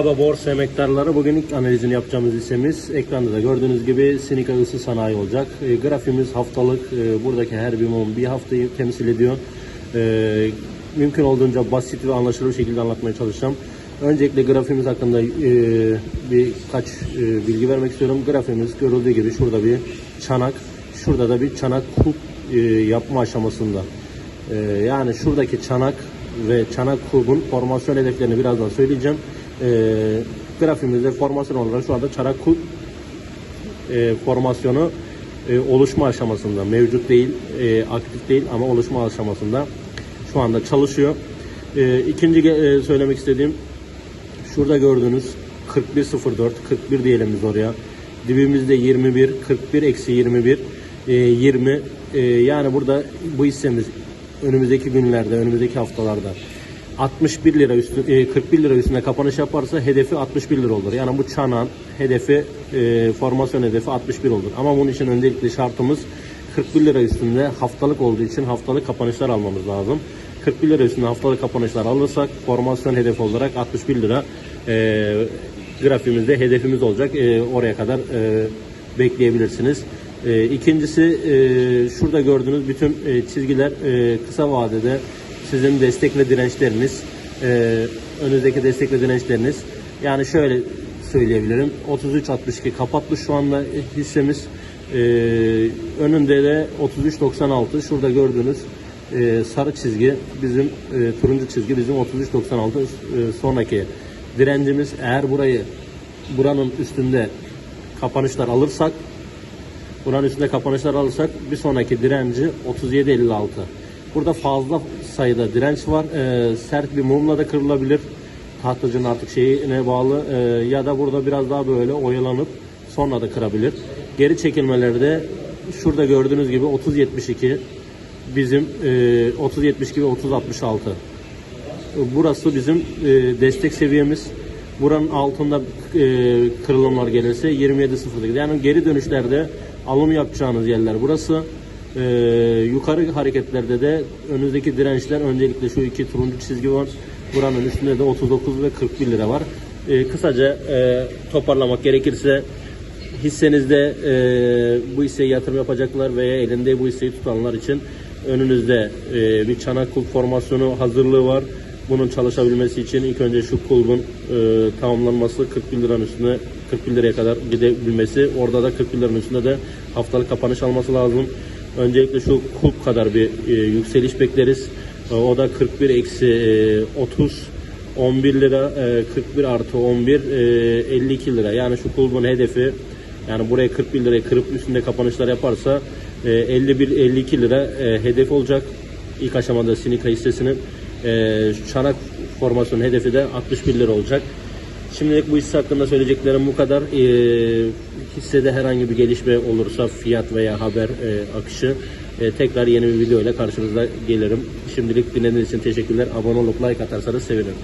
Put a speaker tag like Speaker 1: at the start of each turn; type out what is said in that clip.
Speaker 1: Merhaba borsa emektarları. Bugün ilk analizini yapacağımız hissemiz ekranda da gördüğünüz gibi Sinika Isı Sanayi olacak. E, grafimiz haftalık. E, buradaki her bir mum bir haftayı temsil ediyor. E, mümkün olduğunca basit ve anlaşılır şekilde anlatmaya çalışacağım. Öncelikle grafimiz hakkında e, birkaç e, bilgi vermek istiyorum. Grafimiz görüldüğü gibi şurada bir çanak, şurada da bir çanak kulp e, yapma aşamasında. E, yani şuradaki çanak ve çanak kulbun formasyon hedeflerini birazdan söyleyeceğim. E, grafimizde formasyon olarak şu anda çanak kulp e, formasyonu e, oluşma aşamasında mevcut değil, e, aktif değil ama oluşma aşamasında şu anda çalışıyor. E, ikinci e, söylemek istediğim şurada gördüğünüz 41.04, 41 diyelim biz oraya. Dibimizde 21, 41 eksi 21, e, 20. E, yani burada bu hissemiz önümüzdeki günlerde, önümüzdeki haftalarda 61 lira üstü, e, 41 lira üstünde kapanış yaparsa hedefi 61 lira olur. Yani bu çanağın hedefi, e, formasyon hedefi 61 olur. Ama bunun için öncelikle şartımız 41 lira üstünde haftalık olduğu için haftalık kapanışlar almamız lazım. 41 lira üstünde haftalık kapanışlar alırsak formasyon hedefi olarak 61 lira e, grafimizde hedefimiz olacak. E, oraya kadar e, bekleyebilirsiniz. E, ikincisi e, şurada gördüğünüz bütün e, çizgiler e, kısa vadede sizin destek ve dirençleriniz, e, önünüzdeki destek ve dirençleriniz. Yani şöyle söyleyebilirim. 33.62 kapattı şu anda hissemiz. E, önünde de 33.96 şurada gördüğünüz e, sarı çizgi bizim e, turuncu çizgi bizim 33.96 e, sonraki direncimiz eğer burayı buranın üstünde kapanışlar alırsak buranın üstünde kapanışlar alırsak bir sonraki direnci 37.56 burada fazla sayıda direnç var E, sert bir mumla da kırılabilir tahtacının artık şeyine bağlı e, ya da burada biraz daha böyle oyalanıp sonra da kırabilir geri çekilmelerde şurada gördüğünüz gibi 30.72 bizim e, 30.72 ve 30.66 burası bizim e, destek seviyemiz. Buranın altında e, kırılımlar gelirse 27.08. Yani geri dönüşlerde alım yapacağınız yerler burası. E, yukarı hareketlerde de önünüzdeki dirençler öncelikle şu iki turuncu çizgi var. Buranın üstünde de 39 ve 41 lira var. E, kısaca e, toparlamak gerekirse hissenizde e, bu hisseye yatırım yapacaklar veya elinde bu hisseyi tutanlar için önünüzde e, bir çanak kulp formasyonu hazırlığı var. Bunun çalışabilmesi için ilk önce şu kulbun e, tamamlanması 41 liranın üstüne 41 liraya kadar gidebilmesi. Orada da 41 liranın üstünde de haftalık kapanış alması lazım. Öncelikle şu kulp kadar bir e, yükseliş bekleriz. E, o da 41 eksi e, 30 11 lira e, 41 artı 11 e, 52 lira. Yani şu kulbun hedefi yani buraya 41 liraya kırıp üstünde kapanışlar yaparsa e, 51-52 lira e, hedef olacak. İlk aşamada Sinika hissesinin e, çanak formasyon hedefi de 61 lira olacak. Şimdilik bu hisse hakkında söyleyeceklerim bu kadar. E, hissede herhangi bir gelişme olursa fiyat veya haber e, akışı e, tekrar yeni bir video ile karşınızda gelirim. Şimdilik dinlediğiniz için teşekkürler. Abone olup like atarsanız sevinirim.